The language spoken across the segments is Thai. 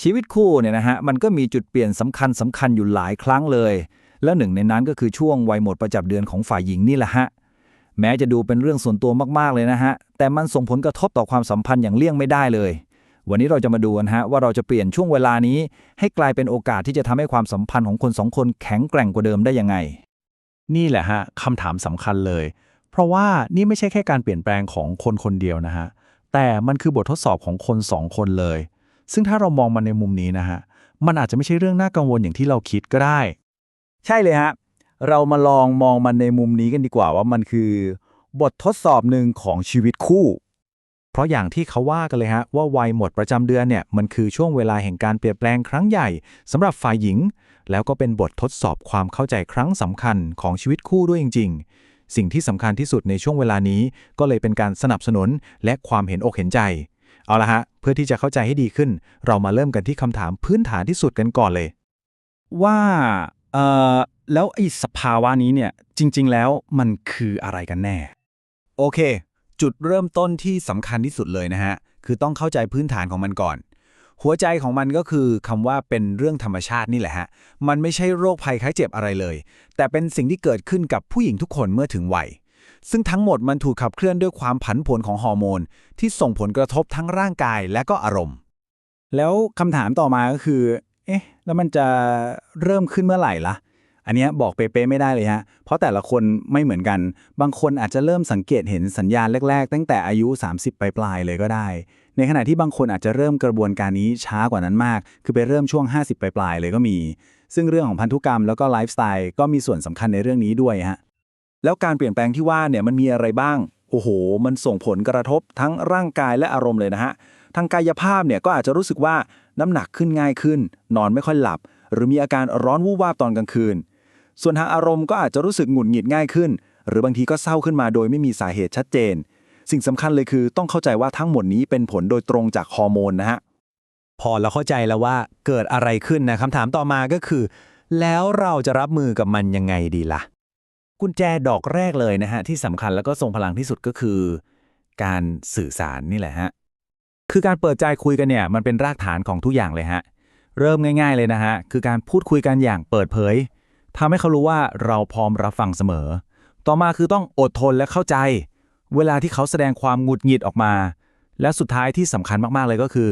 ชีวิตคู่เนี่ยนะฮะมันก็มีจุดเปลี่ยนสำคัญสำคัญอยู่หลายครั้งเลย และหนึ่งในนั้นก็คือช่วงวัยหมดประจำเดือนของฝ่ายหญิงนี่แหละฮะแม้จะดูเป็นเรื่องส่วนตัวมากๆเลยนะฮะแต่มันส่งผลกระทบต่อความสัมพันธ์อย่างเลี่ยงไม่ได้เลย วันนี้เราจะมาดูกันฮะว่าเราจะเปลี่ยนช่วงเวลานี้ ให้กลายเป็นโอกาสที่จะทำให้ความสัมพันธ์ของคนสองคนแข็งแกร่งกว่าเดิมได้ยังไง นี่แหละฮะคำถามสำคัญเลย เพราะว่านี่ไม่ใช่แค่การเปลี่ยนแปลงของคนคนเดียวนะฮะแต่มันคือบททดสอบของคนสองคนเลย ซึ่งถ้าเรามองมันในมุมนี้นะฮะ มันอาจจะไม่ใช่เรื่องน่ากังวลอย่างที่เราคิดก็ได้ ใช่เลยฮะ เรามาลองมองมันในมุมนี้กันดีกว่าว่ามันคือบททดสอบหนึ่งของชีวิตคู่ เพราะอย่างที่เขาว่ากันเลยฮะ ว่าวัยหมดประจำเดือนเนี่ยมันคือช่วงเวลาแห่งการเปลี่ยนแปลงครั้งใหญ่สำหรับฝ่ายหญิง แล้วก็เป็นบททดสอบความเข้าใจครั้งสำคัญของชีวิตคู่ด้วยจริง ๆ สิ่งที่สำคัญที่สุดในช่วงเวลานี้ ก็เลยเป็นการสนับสนุนและความเห็นอกเห็นใจ เอาละฮะ พื่อที่จะเข้าใจให้ดีขึ้น เรามาเริ่มกันที่คำถามพื้นฐานที่สุดกันก่อนเลย ว่าเอ่อแล้วไอ้สภาวะนี้เนี่ยจริง ๆ แล้วมันคืออะไรกันแน่ โอเค จุดเริ่มต้นที่สำคัญที่สุดเลยนะฮะ คือต้องเข้าใจพื้นฐานของมันก่อน หัวใจของมันก็คือคำว่าเป็นเรื่องธรรมชาตินี่แหละฮะ มันไม่ใช่โรคภัยไข้เจ็บอะไรเลย แต่เป็นสิ่งที่เกิดขึ้นกับผู้หญิงทุกคนเมื่อถึงวัย ซึ่งทั้งหมดมันถูกขับเคลื่อนด้วยความผันผวนของฮอร์โมน ที่ส่งผลกระทบทั้งร่างกายและก็อารมณ์ แล้วคำถามต่อมาก็คือ เอ๊ะ แล้วมันจะเริ่มขึ้นเมื่อไหร่ล่ะ อันนี้บอกเป๊ะๆไม่ได้เลยฮะ เพราะแต่ละคนไม่เหมือนกัน บางคนอาจจะเริ่มสังเกตเห็นสัญญาณแรก ๆ ตั้งแต่อายุ 30 ปลายๆเลยก็ได้ ในขณะที่บางคนอาจจะเริ่มกระบวนการนี้ช้ากว่านั้นมาก คือไปเริ่มช่วง 50 ปลายๆเลยก็มี ซึ่งเรื่องของพันธุกรรมแล้วก็ไลฟ์สไตล์ก็มีส่วนสำคัญในเรื่องนี้ด้วยฮะ แล้วการเปลี่ยนแปลงที่ว่าเนี่ยมันมีอะไรบ้าง โอ้โห มันส่งผลกระทบทั้งร่างกายและอารมณ์เลยนะฮะ ทางกายภาพเนี่ยก็อาจจะรู้สึกว่าน้ำหนักขึ้นง่ายขึ้น นอนไม่ค่อยหลับ หรือมีอาการร้อนวูบวาบตอนกลางคืน ส่วนทางอารมณ์ก็อาจจะรู้สึกหงุดหงิดง่ายขึ้น หรือบางทีก็เศร้าขึ้นมาโดยไม่มีสาเหตุชัดเจน สิ่งสำคัญเลยคือต้องเข้าใจว่าทั้งหมดนี้เป็นผลโดยตรงจากฮอร์โมนนะฮะ พอเราเข้าใจแล้วว่าเกิดอะไรขึ้นนะคำถามต่อมาก็คือ แล้วเราจะรับมือกับมันยังไงดีล่ะ กุญแจดอกแรกเลยนะฮะ ที่สำคัญแล้วก็ทรงพลังที่สุดก็คือ การสื่อสารนี่แหละฮะ คือการเปิดใจคุยกันเนี่ยมันเป็นรากฐานของทุกอย่างเลยฮะ เริ่มง่าย ๆเลยนะฮะ คือการพูดคุยกันอย่างเปิดเผยทำให้เขารู้ว่าเราพร้อมรับฟังเสมอ ต่อมาคือต้องอดทนและเข้าใจ เวลาที่เขาแสดงความหงุดหงิดออกมา และสุดท้ายที่สำคัญมากๆเลยก็คือ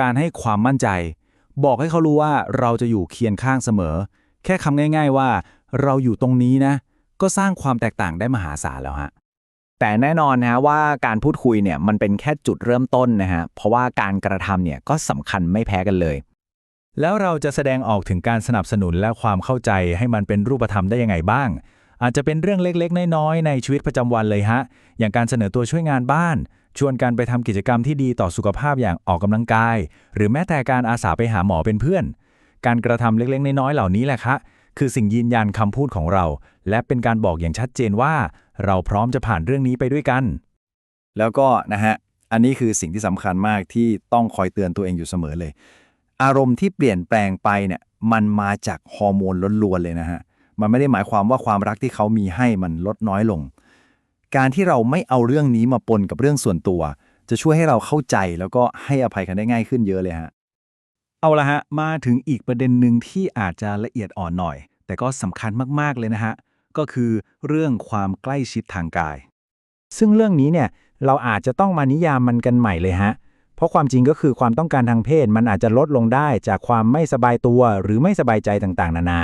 การให้ความมั่นใจ บอกให้เขารู้ว่าเราจะอยู่เคียงข้างเสมอ แค่คำง่าย ๆว่า เราอยู่ตรงนี้นะ ก็สร้างความแตกต่างได้มหาศาลแล้วฮะแต่แน่นอนนะฮะว่าการพูดคุยเนี่ยมันเป็นแค่จุดเริ่มต้นนะฮะเพราะว่าการกระทำเนี่ยก็สำคัญไม่แพ้กันเลย แล้วเราจะแสดงออกถึงการสนับสนุนและความเข้าใจให้มันเป็นรูปธรรมได้ยังไงบ้าง อาจจะเป็นเรื่องเล็กๆ น้อยๆในชีวิตประจำวันเลยฮะอย่างการเสนอตัวช่วยงานบ้าน ชวนกันไปทำกิจกรรมที่ดีต่อสุขภาพอย่างออกกำลังกาย หรือแม้แต่การอาสาไปหาหมอเป็นเพื่อน การกระทำเล็กๆ น้อยๆเหล่านี้แหละคะ คือสิ่งยืนยันคำพูดของเรา และเป็นการบอกอย่างชัดเจนว่า เราพร้อมจะผ่านเรื่องนี้ไปด้วยกัน แล้วก็นะฮะ อันนี้คือสิ่งที่สำคัญมากที่ต้องคอยเตือนตัวเองอยู่เสมอเลย อารมณ์ที่เปลี่ยนแปลงไปเนี่ยมันมาจากฮอร์โมนล้วนๆเลยนะฮะ มันไม่ได้หมายความว่าความรักที่เขามีให้มันลดน้อยลง การที่เราไม่เอาเรื่องนี้มาปนกับเรื่องส่วนตัว จะช่วยให้เราเข้าใจแล้วก็ให้อภัยกันได้ง่ายขึ้นเยอะเลยฮะ เอาละฮะ มาถึงอีกประเด็นหนึ่งที่อาจจะละเอียดอ่อนหน่อย แต่ก็สำคัญมากๆเลยนะฮะ ก็คือเรื่องความใกล้ชิดทางกาย ซึ่งเรื่องนี้เนี่ยเราอาจจะต้องมานิยามมันกันใหม่เลยฮะ เพราะความจริงก็คือความต้องการทางเพศมันอาจจะลดลงได้จากความไม่สบายตัวหรือไม่สบายใจต่างๆ นานา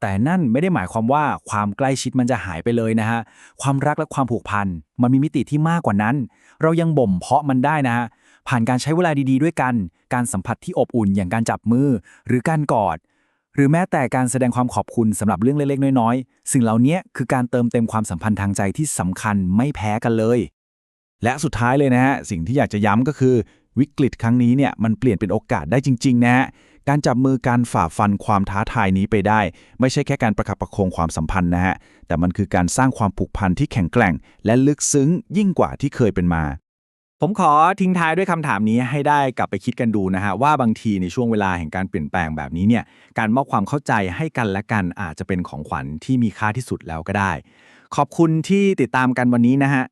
แต่นั่นไม่ได้หมายความว่าความใกล้ชิดมันจะหายไปเลยนะฮะ ความรักและความผูกพันมันมีมิติที่มากกว่านั้น เรายังบ่มเพาะมันได้นะฮะ ผ่านการใช้เวลาดีๆ ด้วยกัน การสัมผัสที่อบอุ่นอย่างการจับมือ หรือการกอด หรือแม้แต่การแสดงความขอบคุณสำหรับเรื่องเล็กๆ น้อยๆ สิ่งเหล่านี้คือการเติมเต็มความสัมพันธ์ทางใจที่สำคัญไม่แพ้กันเลย และสุดท้ายเลยนะฮะสิ่งที่อยากจะย้ำก็คือวิกฤตครั้งนี้เนี่ยมันเปลี่ยนเป็นโอกาสได้จริงๆนะฮะการจับมือการฝ่าฟันความท้าทายนี้ไปได้ ไม่ใช่แค่การประคับประคองความสัมพันธ์นะฮะแต่มันคือการสร้างความผูกพันที่แข็งแกร่ง และลึกซึ้งยิ่งกว่าที่เคยเป็นมา ผมขอทิ้งท้ายด้วยคำถามนี้ให้ได้กลับไปคิดกันดูนะฮะว่าบางทีในช่วงเวลาแห่งการเปลี่ยนแปลงแบบนี้เนี่ยการมอบความเข้าใจให้กันและกันอาจจะเป็นของขวัญที่มีค่าที่สุดแล้วก็ได้ ขอบคุณที่ติดตามกันวันนี้นะฮะ